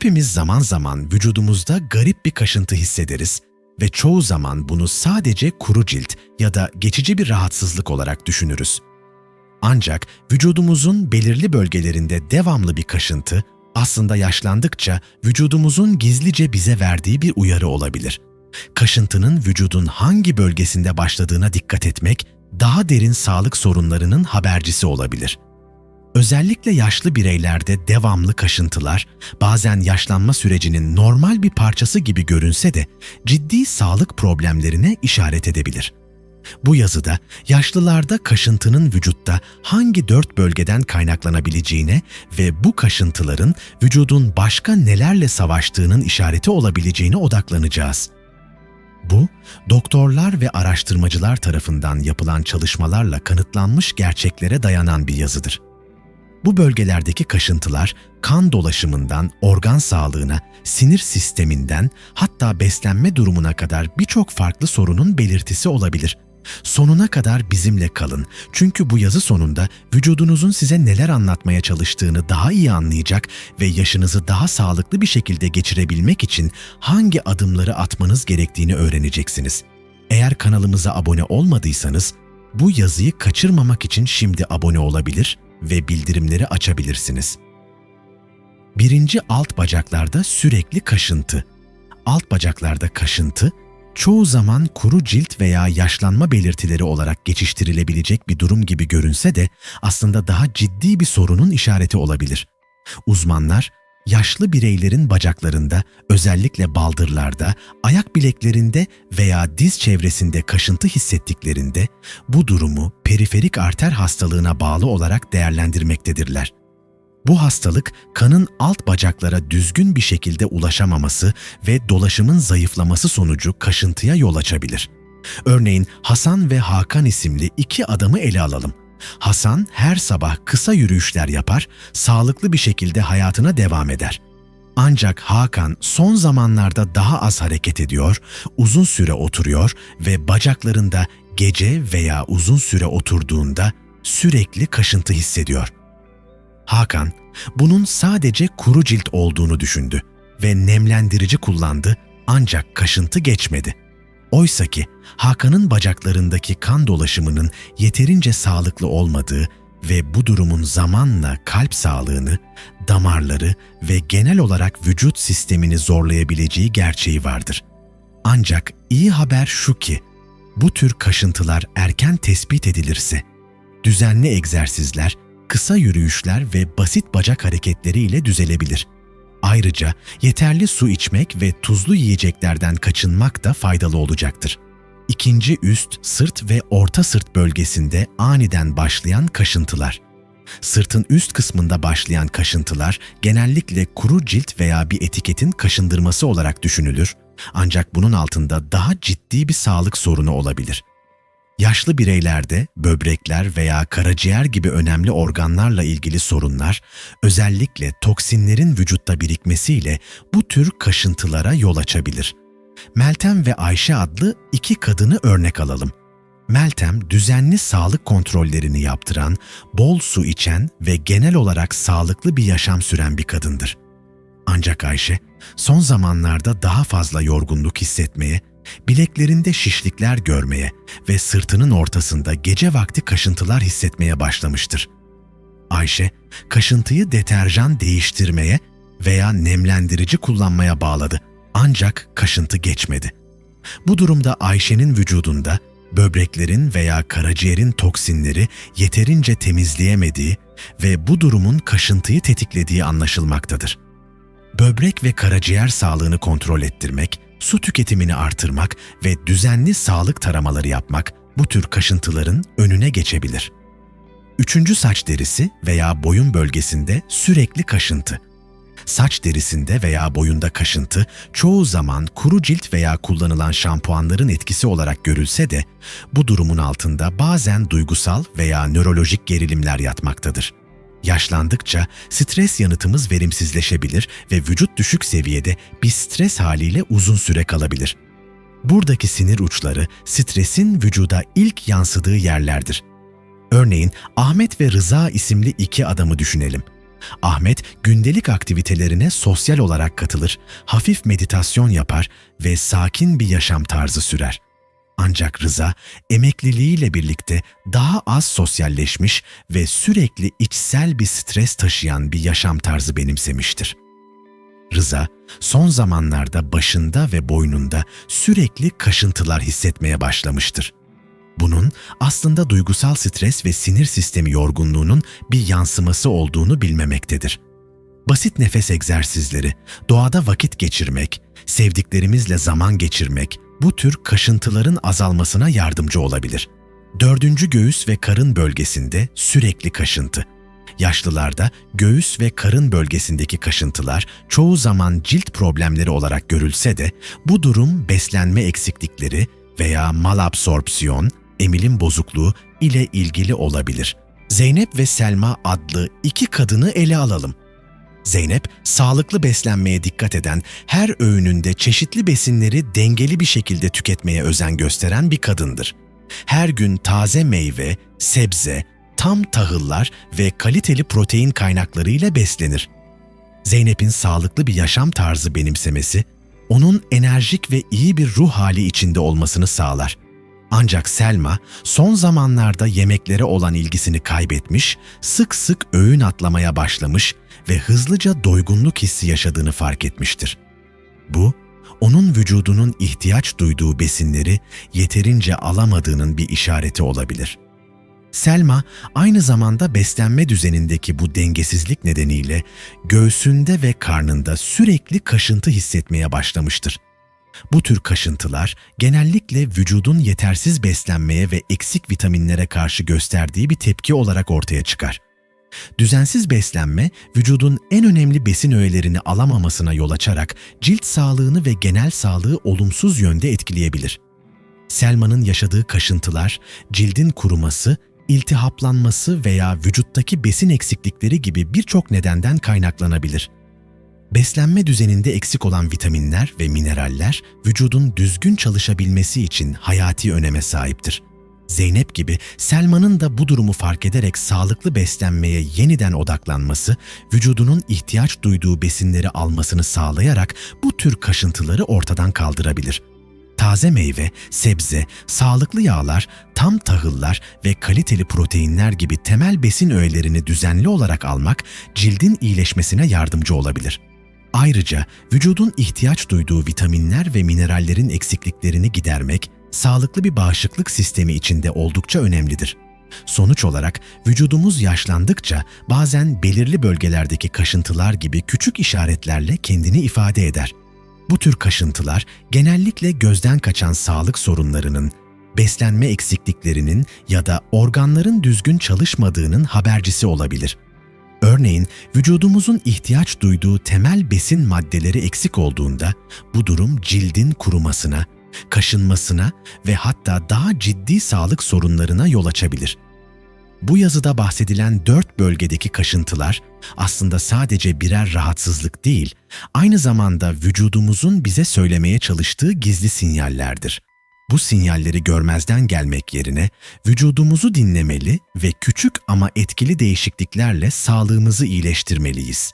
Hepimiz zaman zaman vücudumuzda garip bir kaşıntı hissederiz ve çoğu zaman bunu sadece kuru cilt ya da geçici bir rahatsızlık olarak düşünürüz. Ancak vücudumuzun belirli bölgelerinde devamlı bir kaşıntı aslında yaşlandıkça vücudumuzun gizlice bize verdiği bir uyarı olabilir. Kaşıntının vücudun hangi bölgesinde başladığına dikkat etmek daha derin sağlık sorunlarının habercisi olabilir. Özellikle yaşlı bireylerde devamlı kaşıntılar bazen yaşlanma sürecinin normal bir parçası gibi görünse de ciddi sağlık problemlerine işaret edebilir. Bu yazıda yaşlılarda kaşıntının vücutta hangi dört bölgeden kaynaklanabileceğine ve bu kaşıntıların vücudun başka nelerle savaştığının işareti olabileceğine odaklanacağız. Bu, doktorlar ve araştırmacılar tarafından yapılan çalışmalarla kanıtlanmış gerçeklere dayanan bir yazıdır. Bu bölgelerdeki kaşıntılar kan dolaşımından organ sağlığına, sinir sisteminden hatta beslenme durumuna kadar birçok farklı sorunun belirtisi olabilir. Sonuna kadar bizimle kalın. Çünkü bu yazı sonunda vücudunuzun size neler anlatmaya çalıştığını daha iyi anlayacak ve yaşınızı daha sağlıklı bir şekilde geçirebilmek için hangi adımları atmanız gerektiğini öğreneceksiniz. Eğer kanalımıza abone olmadıysanız bu yazıyı kaçırmamak için şimdi abone olabilir ve bildirimleri açabilirsiniz. Birinci alt bacaklarda sürekli kaşıntı. Alt bacaklarda kaşıntı, çoğu zaman kuru cilt veya yaşlanma belirtileri olarak geçiştirilebilecek bir durum gibi görünse de aslında daha ciddi bir sorunun işareti olabilir. Uzmanlar, yaşlı bireylerin bacaklarında, özellikle baldırlarda, ayak bileklerinde veya diz çevresinde kaşıntı hissettiklerinde bu durumu periferik arter hastalığına bağlı olarak değerlendirmektedirler. Bu hastalık kanın alt bacaklara düzgün bir şekilde ulaşamaması ve dolaşımın zayıflaması sonucu kaşıntıya yol açabilir. Örneğin Hasan ve Hakan isimli iki adamı ele alalım. Hasan her sabah kısa yürüyüşler yapar, sağlıklı bir şekilde hayatına devam eder. Ancak Hakan son zamanlarda daha az hareket ediyor, uzun süre oturuyor ve bacaklarında gece veya uzun süre oturduğunda sürekli kaşıntı hissediyor. Hakan, bunun sadece kuru cilt olduğunu düşündü ve nemlendirici kullandı ancak kaşıntı geçmedi. Oysa ki Hakan'ın bacaklarındaki kan dolaşımının yeterince sağlıklı olmadığı ve bu durumun zamanla kalp sağlığını, damarları ve genel olarak vücut sistemini zorlayabileceği gerçeği vardır. Ancak iyi haber şu ki, bu tür kaşıntılar erken tespit edilirse, düzenli egzersizler, kısa yürüyüşler ve basit bacak hareketleri ile düzelebilir. Ayrıca yeterli su içmek ve tuzlu yiyeceklerden kaçınmak da faydalı olacaktır. İkinci üst, sırt ve orta sırt bölgesinde aniden başlayan kaşıntılar. Sırtın üst kısmında başlayan kaşıntılar genellikle kuru cilt veya bir etiketin kaşındırması olarak düşünülür. Ancak bunun altında daha ciddi bir sağlık sorunu olabilir. Yaşlı bireylerde böbrekler veya karaciğer gibi önemli organlarla ilgili sorunlar, özellikle toksinlerin vücutta birikmesiyle bu tür kaşıntılara yol açabilir. Meltem ve Ayşe adlı iki kadını örnek alalım. Meltem düzenli sağlık kontrollerini yaptıran, bol su içen ve genel olarak sağlıklı bir yaşam süren bir kadındır. Ancak Ayşe son zamanlarda daha fazla yorgunluk hissetmeye bileklerinde şişlikler görmeye ve sırtının ortasında gece vakti kaşıntılar hissetmeye başlamıştır. Ayşe, kaşıntıyı deterjan değiştirmeye veya nemlendirici kullanmaya bağladı ancak kaşıntı geçmedi. Bu durumda Ayşe'nin vücudunda böbreklerin veya karaciğerin toksinleri yeterince temizleyemediği ve bu durumun kaşıntıyı tetiklediği anlaşılmaktadır. Böbrek ve karaciğer sağlığını kontrol ettirmek, su tüketimini artırmak ve düzenli sağlık taramaları yapmak bu tür kaşıntıların önüne geçebilir. Üçüncü saç derisi veya boyun bölgesinde sürekli kaşıntı. Saç derisinde veya boyunda kaşıntı çoğu zaman kuru cilt veya kullanılan şampuanların etkisi olarak görülse de bu durumun altında bazen duygusal veya nörolojik gerilimler yatmaktadır. Yaşlandıkça stres yanıtımız verimsizleşebilir ve vücut düşük seviyede bir stres haliyle uzun süre kalabilir. Buradaki sinir uçları stresin vücuda ilk yansıdığı yerlerdir. Örneğin Ahmet ve Rıza isimli iki adamı düşünelim. Ahmet gündelik aktivitelerine sosyal olarak katılır, hafif meditasyon yapar ve sakin bir yaşam tarzı sürer. Ancak Rıza emekliliğiyle birlikte daha az sosyalleşmiş ve sürekli içsel bir stres taşıyan bir yaşam tarzı benimsemiştir. Rıza son zamanlarda başında ve boynunda sürekli kaşıntılar hissetmeye başlamıştır. Bunun aslında duygusal stres ve sinir sistemi yorgunluğunun bir yansıması olduğunu bilmemektedir. Basit nefes egzersizleri, doğada vakit geçirmek, sevdiklerimizle zaman geçirmek bu tür kaşıntıların azalmasına yardımcı olabilir. Dördüncü göğüs ve karın bölgesinde sürekli kaşıntı. Yaşlılarda göğüs ve karın bölgesindeki kaşıntılar çoğu zaman cilt problemleri olarak görülse de bu durum beslenme eksiklikleri veya malabsorpsiyon, emilim bozukluğu ile ilgili olabilir. Zeynep ve Selma adlı iki kadını ele alalım. Zeynep, sağlıklı beslenmeye dikkat eden, her öğününde çeşitli besinleri dengeli bir şekilde tüketmeye özen gösteren bir kadındır. Her gün taze meyve, sebze, tam tahıllar ve kaliteli protein kaynaklarıyla beslenir. Zeynep'in sağlıklı bir yaşam tarzı benimsemesi, onun enerjik ve iyi bir ruh hali içinde olmasını sağlar. Ancak Selma son zamanlarda yemeklere olan ilgisini kaybetmiş, sık sık öğün atlamaya başlamış ve hızlıca doygunluk hissi yaşadığını fark etmiştir. Bu, onun vücudunun ihtiyaç duyduğu besinleri yeterince alamadığının bir işareti olabilir. Selma aynı zamanda beslenme düzenindeki bu dengesizlik nedeniyle göğsünde ve karnında sürekli kaşıntı hissetmeye başlamıştır. Bu tür kaşıntılar genellikle vücudun yetersiz beslenmeye ve eksik vitaminlere karşı gösterdiği bir tepki olarak ortaya çıkar. Düzensiz beslenme, vücudun en önemli besin öğelerini alamamasına yol açarak cilt sağlığını ve genel sağlığı olumsuz yönde etkileyebilir. Selma'nın yaşadığı kaşıntılar, cildin kuruması, iltihaplanması veya vücuttaki besin eksiklikleri gibi birçok nedenden kaynaklanabilir. Beslenme düzeninde eksik olan vitaminler ve mineraller vücudun düzgün çalışabilmesi için hayati öneme sahiptir. Zeynep gibi Selma'nın da bu durumu fark ederek sağlıklı beslenmeye yeniden odaklanması, vücudunun ihtiyaç duyduğu besinleri almasını sağlayarak bu tür kaşıntıları ortadan kaldırabilir. Taze meyve, sebze, sağlıklı yağlar, tam tahıllar ve kaliteli proteinler gibi temel besin öğelerini düzenli olarak almak cildin iyileşmesine yardımcı olabilir. Ayrıca vücudun ihtiyaç duyduğu vitaminler ve minerallerin eksikliklerini gidermek, sağlıklı bir bağışıklık sistemi içinde oldukça önemlidir. Sonuç olarak vücudumuz yaşlandıkça bazen belirli bölgelerdeki kaşıntılar gibi küçük işaretlerle kendini ifade eder. Bu tür kaşıntılar genellikle gözden kaçan sağlık sorunlarının, beslenme eksikliklerinin ya da organların düzgün çalışmadığının habercisi olabilir. Örneğin vücudumuzun ihtiyaç duyduğu temel besin maddeleri eksik olduğunda bu durum cildin kurumasına, kaşınmasına ve hatta daha ciddi sağlık sorunlarına yol açabilir. Bu yazıda bahsedilen dört bölgedeki kaşıntılar aslında sadece birer rahatsızlık değil, aynı zamanda vücudumuzun bize söylemeye çalıştığı gizli sinyallerdir. Bu sinyalleri görmezden gelmek yerine vücudumuzu dinlemeli ve küçük ama etkili değişikliklerle sağlığımızı iyileştirmeliyiz.